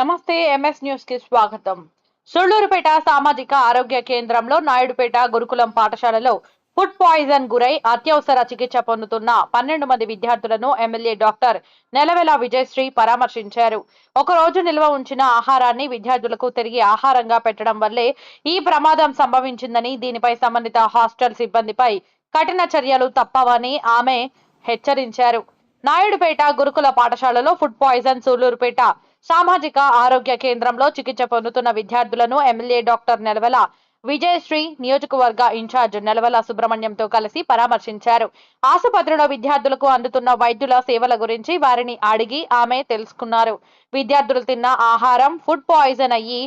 నమస్తే ఎంఎస్ న్యూస్కి స్వాగతం. సూళ్ళూరుపేట సామాజిక ఆరోగ్య కేంద్రంలో నాయుడుపేట గురుకులం పాఠశాలలో ఫుడ్ పాయిజన్ గురై అత్యవసర చికిత్స పొందుతున్న పన్నెండు మంది విద్యార్థులను ఎమ్మెల్యే డాక్టర్ నెలవెల విజయశ్రీ పరామర్శించారు. ఒక రోజు నిల్వ ఉంచిన ఆహారాన్ని విద్యార్థులకు తిరిగి ఆహారంగా పెట్టడం వల్లే ఈ ప్రమాదం సంభవించిందని దీనిపై సంబంధిత హాస్టల్ సిబ్బందిపై కఠిన చర్యలు తప్పవని ఆమె హెచ్చరించారు. నాయుడుపేట గురుకుల పాఠశాలలో ఫుడ్ పాయిజన్ సూళ్ళూరుపేట సామాజిక ఆరోగ్య కేంద్రంలో చికిత్స పొందుతున్న విద్యార్థులను ఎమ్మెల్యే డాక్టర్ నెలవెల విజయశ్రీ నియోజకవర్గ ఇన్ఛార్జ్ నెలవెల సుబ్రహ్మణ్యంతో కలిసి పరామర్శించారు. ఆసుపత్రిలో విద్యార్థులకు అందుతున్న వైద్యుల సేవల గురించి వారిని అడిగి ఆమె తెలుసుకున్నారు. విద్యార్థులు తిన్న ఆహారం ఫుడ్ పాయిజన్ అయ్యి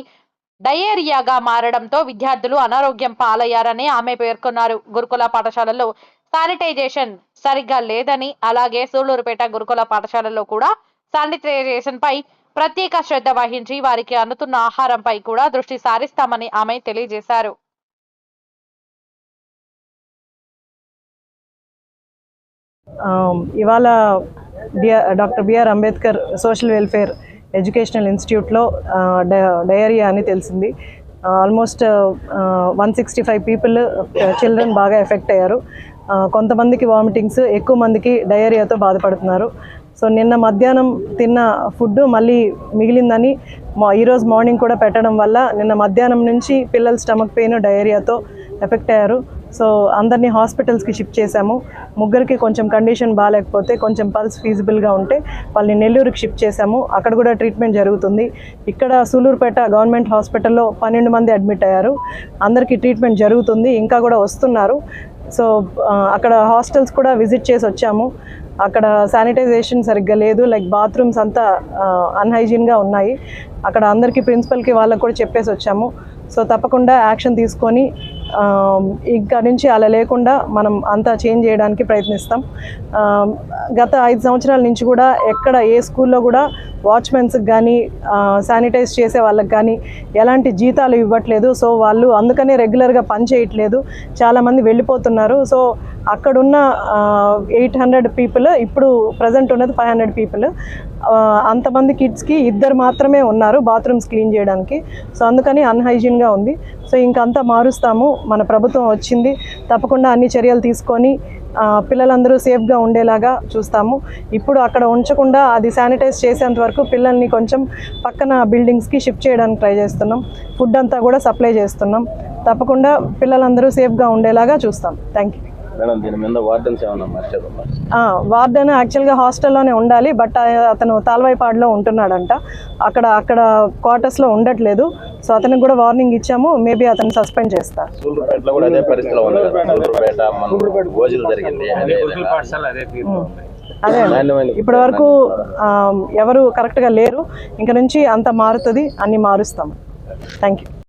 డయేరియాగా మారడంతో విద్యార్థులు అనారోగ్యం పాలయ్యారని ఆమె పేర్కొన్నారు. గురుకుల పాఠశాలలో శానిటైజేషన్ సరిగ్గా లేదని అలాగే సూళ్ళూరుపేట గురుకుల పాఠశాలలో కూడా శానిటైజేషన్ పై ప్రత్యేక శ్రద్ధ వహించి వారికి అందుతున్న ఆహారంపై కూడా దృష్టి సారిస్తామని ఆమె తెలియజేశారు. ఇవాళ B R doctor B R Ambedkar social welfare educational ఇన్స్టిట్యూట్లో డయేరియా అని తెలిసింది. Almost one sixty five people children బాగా ఎఫెక్ట్ అయ్యారు. కొంతమందికి వామిటింగ్స్ ఎక్కువ మందికి డయేరియాతో బాధపడుతున్నారు. సో నిన్న మధ్యాహ్నం తిన్న ఫుడ్ మళ్ళీ మిగిలిందని మా ఈరోజు మార్నింగ్ కూడా పెట్టడం వల్ల నిన్న మధ్యాహ్నం నుంచి పిల్లల స్టమక్ పెయిన్ డయేరియాతో ఎఫెక్ట్ అయ్యారు. సో అందరినీ హాస్పిటల్స్కి షిఫ్ట్ చేశాము. ముగ్గురికి కొంచెం కండిషన్ బాగాలేకపోతే కొంచెం పల్స్ ఫీజిబుల్గా ఉంటే వాళ్ళని నెల్లూరుకి షిఫ్ట్ చేశాము. అక్కడ కూడా ట్రీట్మెంట్ జరుగుతుంది. ఇక్కడ సూలూరుపేట గవర్నమెంట్ హాస్పిటల్లో పన్నెండు మంది అడ్మిట్ అయ్యారు. అందరికీ ట్రీట్మెంట్ జరుగుతుంది. ఇంకా కూడా వస్తున్నారు. సో అక్కడ హాస్టల్స్ కూడా విజిట్ చేసి వచ్చాము. అక్కడ శానిటైజేషన్ సరిగ్గా లేదు. లైక్ బాత్రూమ్స్ అంతా అన్హైజీన్గా ఉన్నాయి. అక్కడ అందరికీ ప్రిన్సిపల్కి వాళ్ళకి కూడా చెప్పేసి వచ్చాము. సో తప్పకుండా యాక్షన్ తీసుకొని ఇంకా నుంచి అలా లేకుండా మనం అంతా చేంజ్ చేయడానికి ప్రయత్నిస్తాం. గత ఐదు సంవత్సరాల నుంచి కూడా ఎక్కడ ఏ స్కూల్లో కూడా వాచ్మెన్స్కి కానీ శానిటైజ్ చేసే వాళ్ళకి కానీ ఎలాంటి జీతాలు ఇవ్వట్లేదు. సో వాళ్ళు అందుకనే రెగ్యులర్గా పని చేయట్లేదు. చాలామంది వెళ్ళిపోతున్నారు. సో అక్కడున్న ఎయిట్ హండ్రెడ్ పీపుల్ ఇప్పుడు ప్రజెంట్ ఉన్నది ఫైవ్ హండ్రెడ్ పీపుల్. అంతమంది కిడ్స్కి ఇద్దరు మాత్రమే ఉన్నారు బాత్రూమ్స్ క్లీన్ చేయడానికి. సో అందుకని అన్హైజీన్గా ఉంది. సో ఇంకంతా మారుస్తాము. మన ప్రభుత్వం వచ్చింది. తప్పకుండా అన్ని చర్యలు తీసుకొని పిల్లలందరూ సేఫ్గా ఉండేలాగా చూస్తాము. ఇప్పుడు అక్కడ ఉంచకుండా అది శానిటైజ్ చేసేంత వరకు పిల్లల్ని కొంచెం పక్కన బిల్డింగ్స్కి షిఫ్ట్ చేయడానికి ట్రై చేస్తున్నాం. ఫుడ్ అంతా కూడా సప్లై చేస్తున్నాం. తప్పకుండా పిల్లలందరూ సేఫ్గా ఉండేలాగా చూస్తాం. థ్యాంక్ యూ మేడం దీని మీద వార్డెన్స్ ఏమన్నా మార్చేదమ్మా వార్డెన్ యాక్చువల్గా హాస్టల్లోనే ఉండాలి బట్ అతను తాల్వాయిపాడులో ఉంటున్నాడంట. అక్కడ అక్కడ క్వార్టర్స్లో ఉండట్లేదు. సో అతనికి కూడా వార్నింగ్ ఇచ్చాము. మేబీ అతను సస్పెండ్ చేస్తారు అదే ఇప్పటి వరకు ఎవరు కరెక్ట్గా లేరు. ఇంక నుంచి అంత మారుతుంది అన్ని మారుస్తాం థ్యాంక్ యూ